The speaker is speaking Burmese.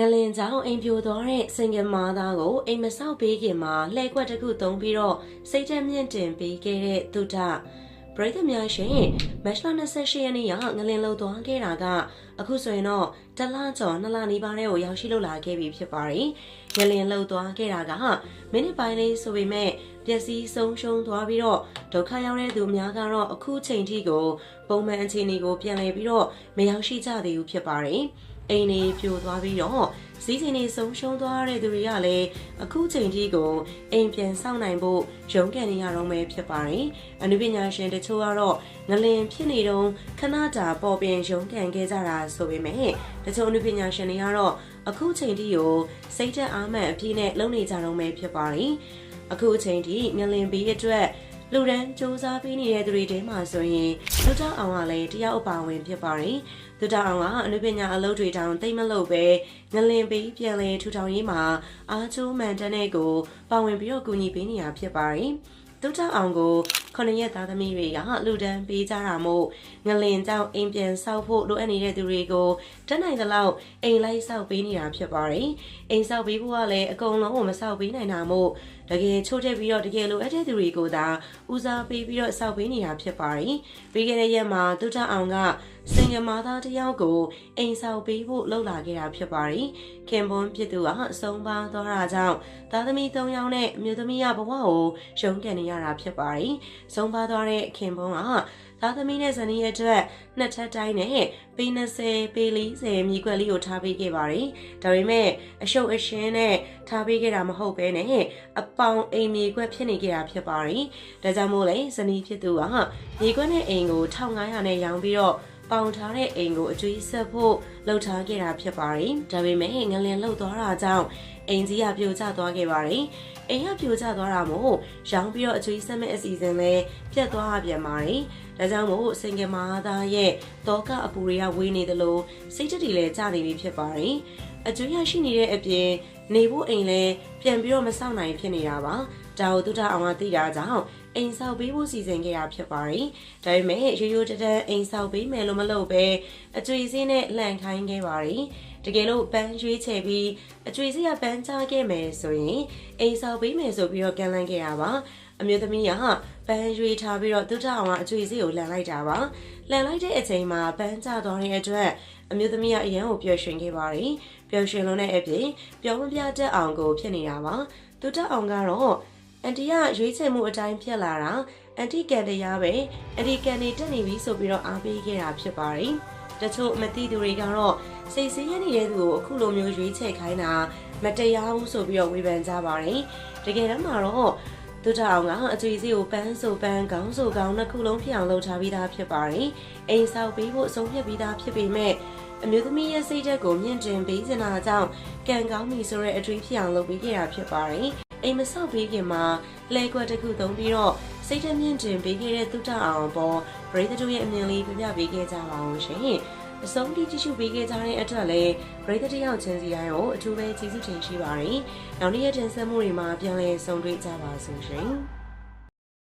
ငလင်ကြောင်အိမ်ပြိုသွားတဲ့စင်ကမာသားကိုအိမ်မဆောက်ပေးခင်မှာလှည့်ကွက်တစ်ခုသုံးပြီးတော့စိတ်တက်မြင့်တင်ပေးခဲ့တဲ့သူတပရိသတ်များရှင်မတ်လ28ရက်နေ့ကငလင်လှုပ်သွားခဲ့တာကအခုဆိုရင်တော့တလကျော်နှစ်လနီးပါးတဲ့ကိုရောက်ရှိလို့လာခဲ့ပြီဖြစ်ပါတယ်။ငလင်လှုပ်သွားခဲ့တာကမိနစ်ပိုင်းလေးဆိုပေမဲ့ပျက်စီးဆုံးရှုံးသွားပြီးတော့ဒုက္ခရောက်တဲ့သူများကတော့အခုချိန်ထိကိုပုံမှန်အခြေအနေကိုပြန်လည်ပြီးတော့မရောက်ရှိကြသေးဘူးဖြစ်ပါတယ်။ အိမ်နေပြိုသွားပြီးတော့စည်းစိမ်နေဆုံးရှုံးသွားတဲ့သူတွေကလည်းအခုချိန်ထိကိုအိမ်ပြန်ဆောက်နိုင်ဖို့ရုန်းကန်နေရတော့မယ်ဖြစ်ပါတယ်။အနုပညာရှင်တချို့ကတော့ငလင်ဖြစ်နေတော့ခဏတာပေါ်ပြင်ရုန်းကန်ခဲ့ကြတာဆိုပေမဲ့တချို့အနုပညာရှင်တွေကတော့အခုချိန်ထိကိုစိတ်သက်အားမှန်အပြည့်နဲ့လုပ်နေကြတော့မယ်ဖြစ်ပါတယ်။အခုချိန်ထိငလင်ပြီးအတွက် လူရန်စူးစမ်းပေးနေတဲ့သူတွေထဲမှာဆိုရင်လူတောင်အောင်ကလည်းတယောက်အပါဝင်ဖြစ်ပါတယ်။သူတောင်အောင်ကအနုပညာအလုပ်တွေတောင်တိတ်မလို့ပဲငလင်ပေးပြန်လဲထူထောင်ရေးမှာအားချိုးမှန်တဲ့နဲ့ကိုပါဝင်ပြီးတော့ကူညီပေးနေတာဖြစ်ပါတယ်။ သူတောင်အောင်ကိုခொနရက်သားသမီးတွေကလူဒန်းပေးကြတာမို့ငလင်ကြောင့်အိမ်ပြန်ဆောက်ဖို့လိုအပ်နေတဲ့သူတွေကိုတတ်နိုင်သလောက်အိမ်လိုက်ဆောက်ပေးနေတာဖြစ်ပါတယ်။အိမ်ဆောက်ပေးဖို့ကလည်းအကုန်လုံးကိုမဆောက်ပေးနိုင်တာမို့တကယ်ချိုးတက်ပြီးတော့တကယ်လိုအပ်တဲ့သူတွေကိုသာဦးစားပေးပြီးတော့ဆောက်ပေးနေတာဖြစ်ပါတယ်။ပြီးခဲ့တဲ့ရက်မှာသူတအောင်ကစင်ကမာသားတယောက်ကိုအိမ်ဆောက်ပေးဖို့လှုပ်လာခဲ့တာဖြစ်ပါတယ်။ခင်ပွန်းဖြစ်သူကအဆုံးပါသွားတာကြောင့်သားသမီး၃ယောက်နဲ့အမျိုးသမီးရဘဝကိုရုန်းကန်နေရတာဖြစ်ပါတယ်။ဆုံးပါသွားတဲ့ခင်ပွန်းကသားသမီးနဲ့ဇနီးရဲ့အတွက်နှစ်ထပ်တိုင်းနဲ့ပေ20ပေ40မြေကွက်လေးကိုထားပေးခဲ့ပါတယ်။ဒါပေမဲ့အရှုပ်အရှင်းနဲ့ထားပေးခဲ့တာမဟုတ်ဘဲနဲ့အပေါင်အိမ်မြေကွက်ဖြစ်နေခဲ့တာဖြစ်ပါတယ်။ဒါကြောင့်မို့လဲဇနီးဖြစ်သူကမြေကွက်နဲ့အိမ်ကို1500နဲ့ရောင်းပြီးတော့ ပေါင်ထားတဲ့အိမ်ကိုအကျွေးဆက်ဖို့လှုပ်ထားခဲ့တာဖြစ်ပါတယ်။ဒါပေမဲ့ငလင်လှုပ်သွားတာကြောင့်အိမ်ကြီးကပြိုကျသွားခဲ့ပါတယ်။အိမ်ကပြိုကျသွားတာမို့ရောင်းပြီးတော့အကျွေးဆက်မဲ့အစီအစဉ်လည်းပြတ်သွားပြန်ပါတယ်။ဒါကြောင့်မို့စင်ကမာသားရဲ့တောကအပူတွေကဝေးနေသလိုစိတ်တတိလည်းကျနေပြီဖြစ်ပါတယ်။အကျွေးရရှိနေတဲ့အပြင်နေဖို့အိမ်လည်းပြန်ပြီးတော့မဆောက်နိုင်ဖြစ်နေတာပါ။ဒါကိုသူတအောင်ကသိတာကြောင့် အိမ်ဆောက်ပေးဖို့စီစဉ်ခဲ့တာဖြစ်ပါတယ်။ဒါပေမဲ့ရိုးရိုးတတန်းအိမ်ဆောက်ပေးမယ်လို့မလုပ်ပဲအကျွေးစင်းနဲ့လှန်ခိုင်းခဲ့ပါတယ်။တကယ်လို့ပန်းရွေးချယ်ပြီးအကျွေးစင်းကပန်းချခဲ့မယ်ဆိုရင်အိမ်ဆောက်ပေးမယ်ဆိုပြီးတော့ကန်လန်းခဲ့တာပါ။အမျိုးသမီးကပန်းရွေးထားပြီးတော့သူ့ထအောင်ကအကျွေးစင်းကိုလှန်လိုက်တာပါ။လှန်လိုက်တဲ့အချိန်မှာပန်းချသွားတဲ့အတွက်အမျိုးသမီးကအရန်ကိုပျော်ရွှင်ခဲ့ပါတယ်။ပျော်ရွှင်လုံးတဲ့အပြင်ပျော်မပြတတ်အောင်ကိုဖြစ်နေတာပါ။သူတက်အောင်ကတော့ အန်တီကရွေးချယ်မှုအတိုင်းဖြစ်လာတာအန်တီကန်တရားပဲအန်တီကန်နေတက်နေပြီဆိုပြီးတော့အားပေးခဲ့တာဖြစ်ပါတယ်။တချို့မသိသူတွေကတော့စိတ်ဆင်းရဲနေတဲ့သူကိုအခုလိုမျိုးရွေးချယ်ခိုင်းတာမတရားဘူးဆိုပြီးတော့ဝေဖန်ကြပါတယ်။တကယ်တမ်းမှာတော့သူတောင်ကအကျွေးစီကိုပန်းဆိုပန်းကောင်းဆိုကောင်းနှစ်ခုလုံးဖြစ်အောင်လုပ်ထားပြီးသားဖြစ်ပါတယ်။အိမ်ဆောက်ပေးဖို့အဆုံးဖြတ်ပြီးသားဖြစ်ပေမဲ့အမျိုးသမီးရဲ့စိတ်ဓာတ်ကိုမြင့်တင်ပေးစင်တာကြောင့်ကံကောင်းပြီဆိုတဲ့အထွေးဖြစ်အောင်လုပ်ပေးခဲ့တာဖြစ်ပါတယ်။ အိမ်မဆောက်ပေးခင်မှာလဲကွက်တစ်ခုသုံးပြီးတော့စိတ်ဓာတ်မြင့်တင်ပေးခဲ့တဲ့သူတအောင်ပေါ်ပရိသတ်တို့ရဲ့အမြင်လေးပြပြပေးခဲ့ကြပါအောင်ရှင်။အဆုံးထိကြည့်ရှုပေးခဲ့ကြတဲ့အတွက်လည်းပရိသတ်တယောက်ချင်းစီတိုင်းကိုအထူးပဲကျေးဇူးတင်ရှိပါတယ်။နောက်နေ့ရက်တင်ဆက်မှုတွေမှာပြန်လည်ဆုံတွေ့ကြပါစို့ရှင်။